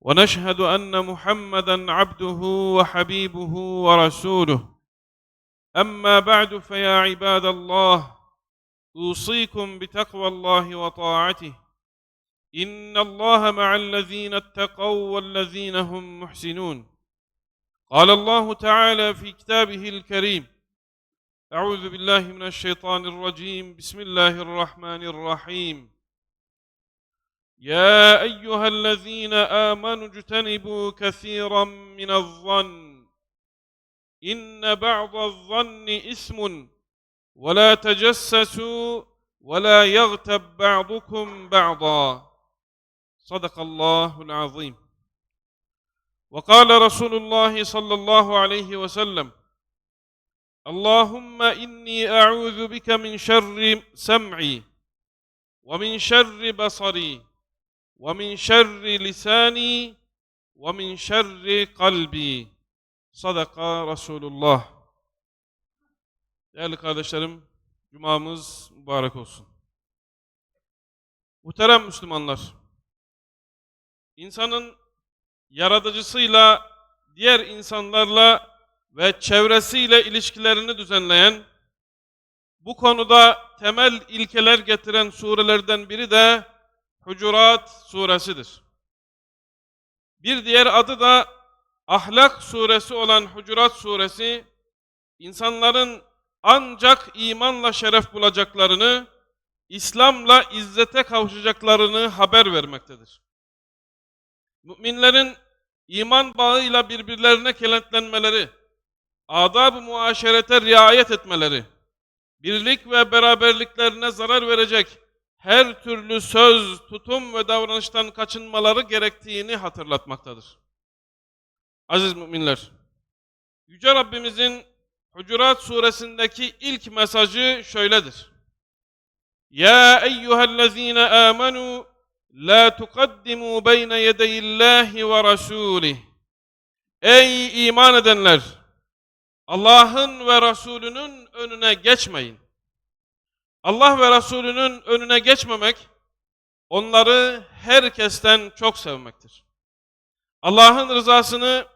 ونشهد أن محمدا عبده وحبيبه ورسوله. أما بعد فيا عباد الله أوصيكم بتقوى الله وطاعته. إن الله مع الذين اتقوا والذين هم محسنون. قال الله تعالى في كتابه الكريم أعوذ بالله من الشيطان الرجيم. بسم الله الرحمن الرحيم. يا أيها الذين آمنوا اجتنبوا كثيرا من الظن. إن بعض الظن إثم ولا تجسسوا ولا يغتب بعضكم بعضا. صدق الله العظيم. وقال رسول الله صلى الله عليه وسلم اللهم إني أعوذ بك من شر سمعي ومن شر بصري. ومن شر لساني ومن شر قلبي Sadaka Resulullah. Değerli kardeşlerim, Cumamız mübarek olsun. Muhterem Müslümanlar, insanın yaratıcısıyla, diğer insanlarla ve çevresiyle ilişkilerini düzenleyen, bu konuda temel ilkeler getiren surelerden biri de Hucurat suresidir. Bir diğer adı da Ahlak suresi olan Hucurat suresi, insanların ancak imanla şeref bulacaklarını, İslam'la izzete kavuşacaklarını haber vermektedir. Müminlerin iman bağıyla birbirlerine kenetlenmeleri, adab-ı muaşerete riayet etmeleri, birlik ve beraberliklerine zarar verecek her türlü söz, tutum ve davranıştan kaçınmaları gerektiğini hatırlatmaktadır. Aziz müminler, Yüce Rabbimizin Hucurat suresindeki ilk mesajı şöyledir. Ya eyyühellezine amenu la tukaddimu beyne yedeyillahi ve rasulih. Ey iman edenler! Allah'ın ve Resulünün önüne geçmeyin. Allah ve Resulünün önüne geçmemek, onları herkesten çok sevmektir. Allah'ın rızasını,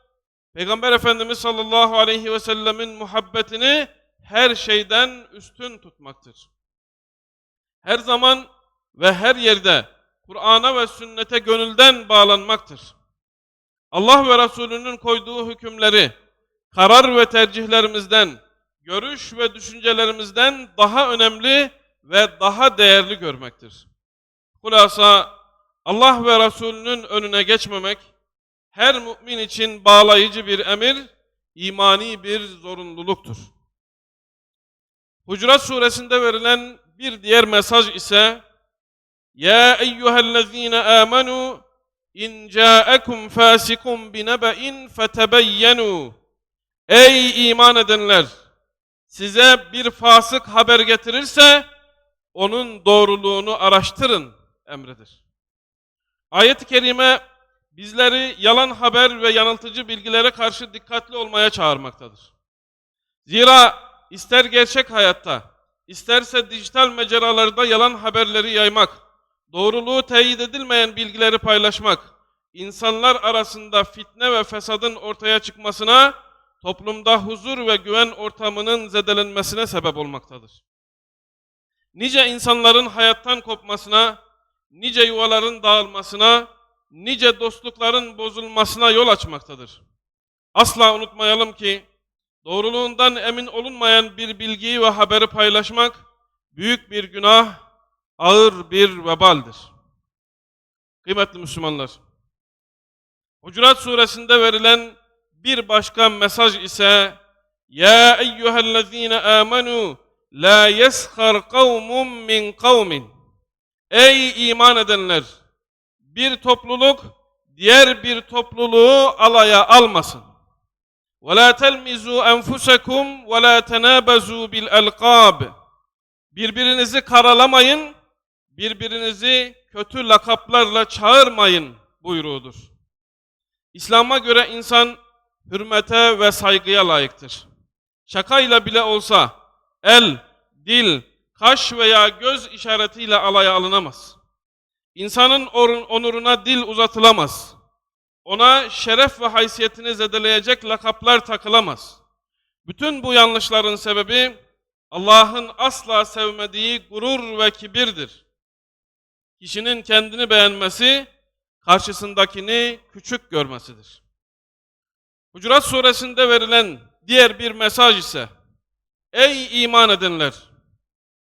Peygamber Efendimiz sallallahu aleyhi ve sellemin muhabbetini her şeyden üstün tutmaktır. Her zaman ve her yerde Kur'an'a ve sünnete gönülden bağlanmaktır. Allah ve Resulünün koyduğu hükümleri, karar ve tercihlerimizden, görüş ve düşüncelerimizden daha önemli ve daha değerli görmektir. Hulasa Allah ve Resulünün önüne geçmemek, her mümin için bağlayıcı bir emir, imani bir zorunluluktur. Hucurat suresinde verilen bir diğer mesaj ise Ya eyyühellezine amenu in ca'ekum fasikum binebe'in fetebeyyenu Ey iman edenler! Size bir fasık haber getirirse onun doğruluğunu araştırın emridir. Ayet-i kerime bizleri yalan haber ve yanıltıcı bilgilere karşı dikkatli olmaya çağırmaktadır. Zira ister gerçek hayatta, isterse dijital mecralarda yalan haberleri yaymak, doğruluğu teyit edilmeyen bilgileri paylaşmak, insanlar arasında fitne ve fesadın ortaya çıkmasına, toplumda huzur ve güven ortamının zedelenmesine sebep olmaktadır. Nice insanların hayattan kopmasına, nice yuvaların dağılmasına, nice dostlukların bozulmasına yol açmaktadır. Asla unutmayalım ki doğruluğundan emin olunmayan bir bilgiyi ve haberi paylaşmak büyük bir günah, ağır bir vebaldir. Kıymetli Müslümanlar, Hucurat suresinde verilen bir başka mesaj ise Ya eyyühellezine amenu la yeshar kavmun min kavmin Ey iman edenler! Bir topluluk diğer bir topluluğu alaya almasın. ولا تلمزوا أنفسكم ولا تنابزوا بالألقاب Birbirinizi karalamayın, birbirinizi kötü lakaplarla çağırmayın buyruğudur. İslam'a göre insan hürmete ve saygıya layıktır. Şakayla bile olsa el, dil, kaş veya göz işaretiyle alaya alınamaz. İnsanın onuruna dil uzatılamaz. Ona şeref ve haysiyetini zedeleyecek lakaplar takılamaz. Bütün bu yanlışların sebebi Allah'ın asla sevmediği gurur ve kibirdir. Kişinin kendini beğenmesi, karşısındakini küçük görmesidir. Hucurat suresinde verilen diğer bir mesaj ise, Ey iman edenler!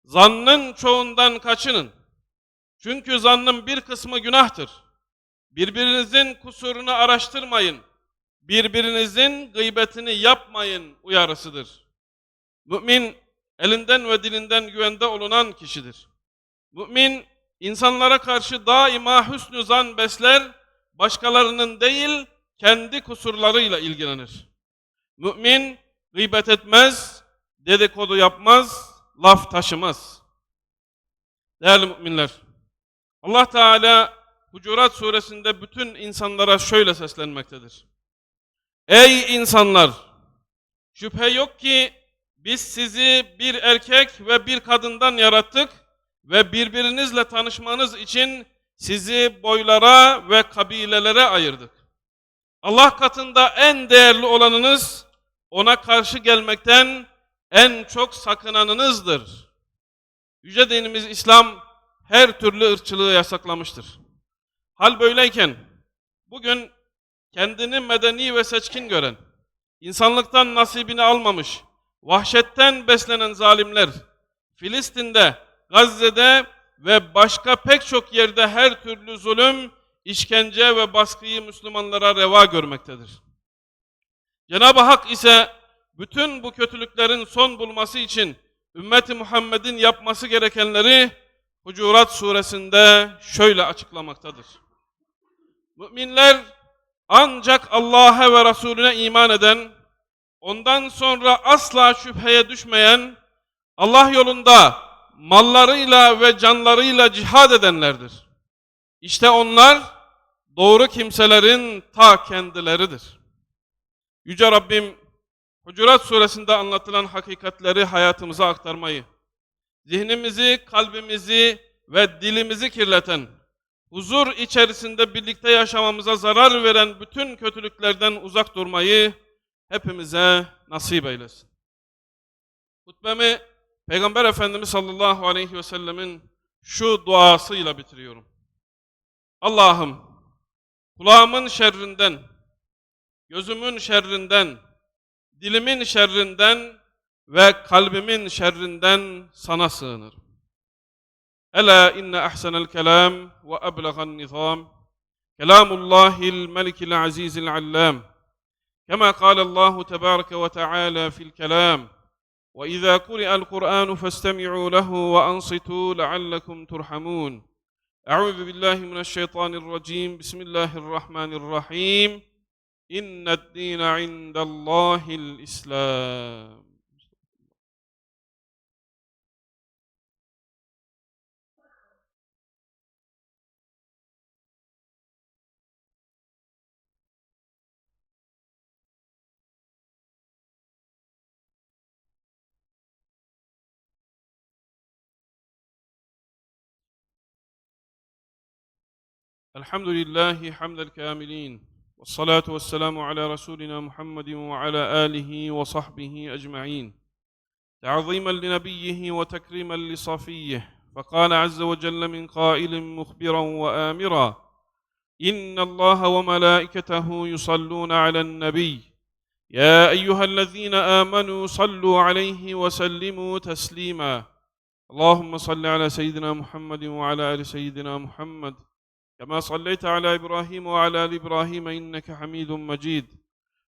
Zannın çoğundan kaçının. Çünkü zannın bir kısmı günahtır. Birbirinizin kusurunu araştırmayın. Birbirinizin gıybetini yapmayın uyarısıdır. Mümin elinden ve dilinden güvende olunan kişidir. Mümin insanlara karşı daima hüsnü zan besler, başkalarının değil kendi kusurlarıyla ilgilenir. Mümin gıybet etmez, dedikodu yapmaz, laf taşımaz. Değerli müminler, Allah Teala Hucurat suresinde bütün insanlara şöyle seslenmektedir. Ey insanlar! Şüphe yok ki biz sizi bir erkek ve bir kadından yarattık ve birbirinizle tanışmanız için sizi boylara ve kabilelere ayırdık. Allah katında en değerli olanınız ona karşı gelmekten en çok sakınanınızdır. Yüce dinimiz İslam her türlü ırkçılığı yasaklamıştır. Hal böyleyken bugün kendini medeni ve seçkin gören, insanlıktan nasibini almamış, vahşetten beslenen zalimler Filistin'de, Gazze'de ve başka pek çok yerde her türlü zulüm, işkence ve baskıyı Müslümanlara reva görmektedir. Cenab-ı Hak ise bütün bu kötülüklerin son bulması için ümmeti Muhammed'in yapması gerekenleri Hucurat suresinde şöyle açıklamaktadır. Müminler ancak Allah'a ve Resulüne iman eden, ondan sonra asla şüpheye düşmeyen, Allah yolunda mallarıyla ve canlarıyla cihad edenlerdir. İşte onlar doğru kimselerin ta kendileridir. Yüce Rabbim Hucurat suresinde anlatılan hakikatleri hayatımıza aktarmayı, zihnimizi, kalbimizi ve dilimizi kirleten, huzur içerisinde birlikte yaşamamıza zarar veren bütün kötülüklerden uzak durmayı hepimize nasip eylesin. Hutbemi Peygamber Efendimiz sallallahu aleyhi ve sellemin şu duasıyla bitiriyorum. Allah'ım kulağımın şerrinden, gözümün şerrinden, dilimin şerrinden ve kalbimin şerrinden sana sığınırım. Ela inne ahsenel kelam ve eblegan nizam kelamullahil melikil azizil allam كما قال الله تبارك وتعالى في الكلام واذا قرئ القران فاستمعوا له وانصتوا لعلكم ترحمون Euzu billahi mineşşeytanirracim. Bismillahirrahmanirrahim. İnned dîne indellâhil İslam. الحمد لله حمد الكاملين والصلاة والسلام على رسولنا محمد وعلى آله وصحبه أجمعين. تعظيما لنبيه وتكريما لصفيه فقال عز وجل من قائل مخبرا وآمرا إن الله وملائكته يصلون على النبي. يا أيها الذين آمنوا صلوا عليه وسلموا تسليما. اللهم صل على سيدنا محمد وعلى آل سيدنا محمد. كما صليت على إبراهيم وعلى آل إبراهيم إنك حميد مجيد.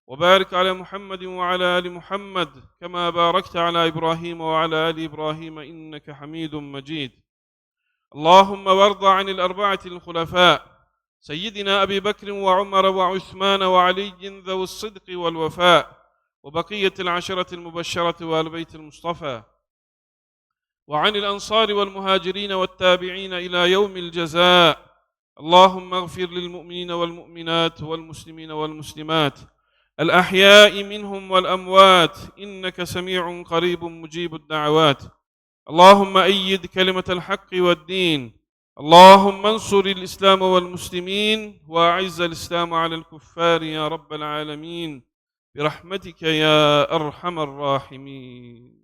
وبارك على محمد وعلى آل محمد كما باركت على إبراهيم وعلى آل إبراهيم إنك حميد مجيد. اللهم وارض عن الأربعة الخلفاء سيدنا أبي بكر وعمر وعثمان وعلي ذوي الصدق والوفاء وبقية العشرة المبشرة والبيت المصطفى. وعن الأنصار والمهاجرين والتابعين إلى يوم الجزاء اللهم اغفر للمؤمنين والمؤمنات والمسلمين والمسلمات. الأحياء منهم والأموات. إنك سميع قريب مجيب الدعوات. اللهم أيد كلمة الحق والدين. اللهم انصر الإسلام والمسلمين. وأعز الإسلام على الكفار يا رب العالمين. برحمتك يا أرحم الراحمين.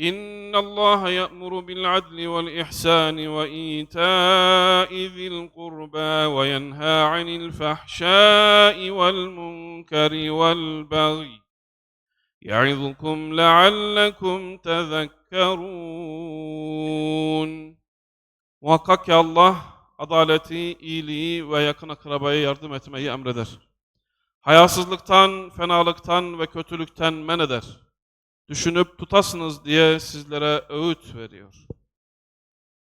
إن الله يأمر بالعدل والإحسان وإيتاء ذي القربى وينهى عن الفحشاء والمنكر والبغي يعظكم لعلكم تذكرون Muhakkak ki Allah adaleti, iyiliği ve yakın akrabaya yardım etmeyi emreder. Hayasızlıktan, fenalıktan ve kötülükten men eder. Düşünüp tutasınız diye sizlere öğüt veriyor.